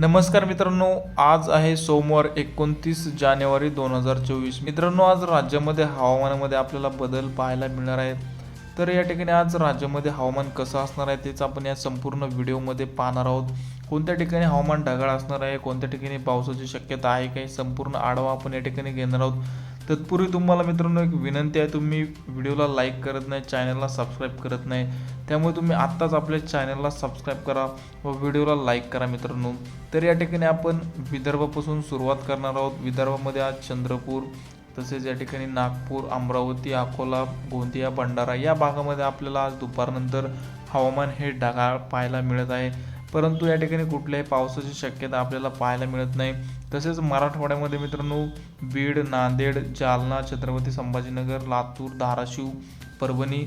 नमस्कार मित्रांनो आज आहे सोमवार एकोणतीस जानेवारी दोन हजार चोवीस. मित्रांनो आज राज्यामध्ये हवामानामध्ये आपल्याला बदल पाहायला मिळणार आहेत. तर या ठिकाणी आज राज्यामध्ये हवामान कसं असणार आहे तेच आपण या संपूर्ण व्हिडिओमध्ये पाहणार आहोत. कोणत्या ठिकाणी हवामान ढगाळ असणार आहे कोणत्या ठिकाणी पावसाची शक्यता आहे काही संपूर्ण आढावा आपण या ठिकाणी घेणार आहोत. तत्पूर्वी तुम्हाला मित्रांनो एक विनंती आहे तुम्ही व्हिडिओला लाईक करत नाही चॅनलला सबस्क्राईब करत नाही त्यामुळे तुम्ही आत्ताच आपल्या चॅनलला सबस्क्राईब करा व व्हिडिओला लाईक करा मित्रांनो. तर या ठिकाणी आपण विदर्भापासून सुरुवात करणार आहोत. विदर्भामध्ये आज चंद्रपूर तसेच या ठिकाणी नागपूर अमरावती अकोला गोंदिया भंडारा या भागामध्ये आपल्याला आज दुपारनंतर हवामान हे ढगाळ पाहायला मिळत आहे. परंतु या ठिकाणी कुठल्याही पावसाची शक्यता आपल्याला पाहायला मिळत नाही. तसेच मराठवाड्यामध्ये मित्रांनो बीड नांदेड जालना छत्रपती संभाजीनगर लातूर धाराशिव परभणी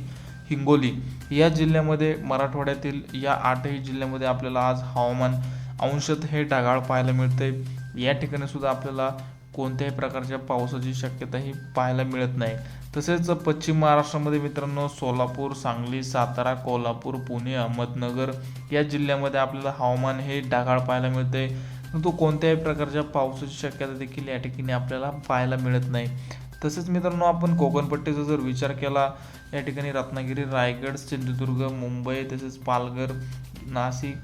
हिंगोली या जिल्ह्यामध्ये मराठवाड्यातील या आठही जिल्ह्यामध्ये आपल्याला आज हवामान अंशत हे ढगाळ पाहायला मिळते या ठिकाणी सुद्धा आपल्याला कोणत्याही प्रकारच्या पावसाची शक्यता ही पाहायला मिळत नाही. तसेच पश्चिम महाराष्ट्रामध्ये मित्रांनो सोलापूर सांगली सातारा कोल्हापूर पुणे अहमदनगर या जिल्ह्यामध्ये आपल्याला हवामान हे ढगाळ पाहायला मिळते परंतु कोणत्याही प्रकारच्या पावसाची शक्यता देखील या ठिकाणी आपल्याला पाहायला मिळत नाही. तसेच मित्रांनो आपण कोकणपट्टीचा जर विचार केला या ठिकाणी रत्नागिरी रायगड सिंधुदुर्ग मुंबई तसेच पालघर नाशिक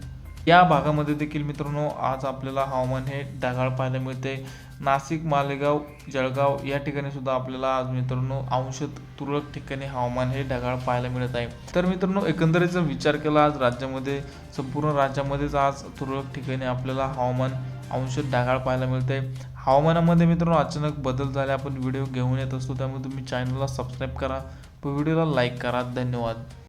या भागामध्ये देखील मित्रांनो आज आपल्याला हवामान हे ढगाळ पाहायला मिळते. नाशिक मालेगाव जळगाव या ठिकाणी सुद्धा आपल्याला आज मित्रांनो अंशत तुरळक ठिकाणी हवामान हे ढगाळ पाहायला मिळत आहे. तर मित्रांनो एकंदरीत जर विचार केला आज राज्यामध्ये संपूर्ण राज्यामध्येच आज तुरळक ठिकाणी आपल्याला हवामान अंशत ढगाळ पाहायला मिळते. हवामानामध्ये मित्रांनो अचानक बदल झाले आपण व्हिडिओ घेऊन येत असतो त्यामुळे तुम्ही चॅनलला सबस्क्राईब करा. व्हिडिओला लाईक करा. धन्यवाद.